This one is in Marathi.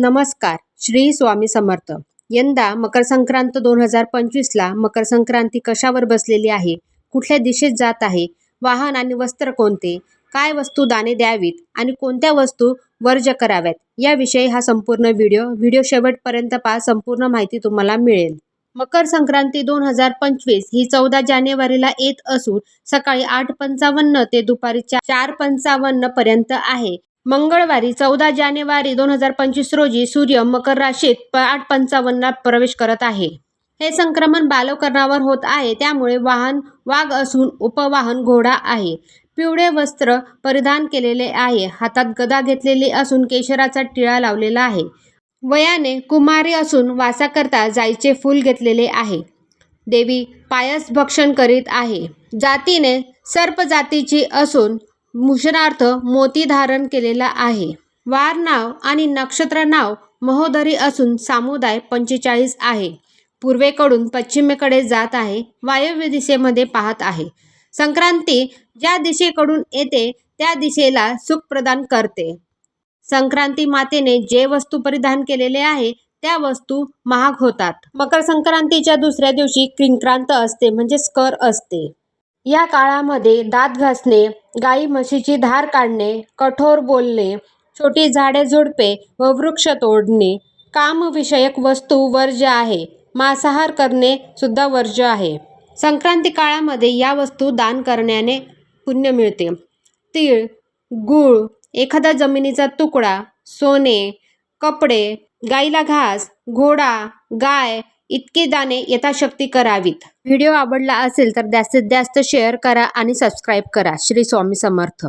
नमस्कार. श्री स्वामी समर्थ. यंदा मकर संक्रांत दोन हजार पंचवीसला मकर संक्रांती कशावर बसलेली आहे? कुठल्या दिशेत जात आहे? वाहन आणि वस्त्र कोणते? काय वस्तू दाने द्यावीत? आणि कोणत्या वस्तू वर्ज कराव्यात? याविषयी हा संपूर्ण व्हिडिओ व्हिडिओ शेवटपर्यंत पहा. संपूर्ण माहिती तुम्हाला मिळेल. मकर संक्रांती दोन हजार पंचवीस ही चौदा जानेवारीला येत असून सकाळी आठ पंचावन्न ते दुपारी चार पंचावन्न पर्यंत आहे. मंगळवारी चौदा जानेवारी दोन हजार पंचवीस रोजी सूर्य मकर राशीत आठ पंचावन्नला प्रवेश करत आहे. हे संक्रमण बालवकरणावर होत आहे त्यामुळे वाहन वाघ असून उपवाहन घोडा आहे. पिवळे वस्त्र परिधान केलेले आहे हातात गदा घेतलेली असून केशराचा टिळा लावलेला आहे. वयाने कुमारी असून वासाकरता जायचे फूल घेतलेले आहे. देवी पायस भक्षण करीत आहे. जातीने सर्प जातीची असून मुशनार्थ मोती धारण केलेला आहे. वार नाव आणि नक्षत्र नाव महोदरी असून सामुदाय पंचेचाळीस आहे. पूर्वेकडून पश्चिमेकडे जात आहे वायव्य दिशेमध्ये पाहत आहे. संक्रांती ज्या दिशेकडून येते त्या दिशेला सुख प्रदान करते. संक्रांती मातेने जे वस्तू परिधान केलेले आहे त्या वस्तू महाग होतात. मकर संक्रांतीच्या दुसऱ्या दिवशी किंक्रांत असते म्हणजे कर असते. या काळामध्ये दात घासणे गाई म्हशीची धार काढणे कठोर बोलणे छोटी झाडे झुडपे व वृक्ष तोडणे कामविषयक वस्तू वर्ज्य आहे मांसाहार करणे सुद्धा वर्ज्य आहे. संक्रांती काळामध्ये या वस्तू दान करण्याने पुण्य मिळते. तीळ गूळ एखादा जमिनीचा तुकडा सोने कपडे गाईला घास घोडा गाय इतकी दाने यथाशक्ती करावीत. व्हिडिओ आवडला असेल तर जास्तीत जास्त शेअर करा आणि सबस्क्राईब करा. श्री स्वामी समर्थ.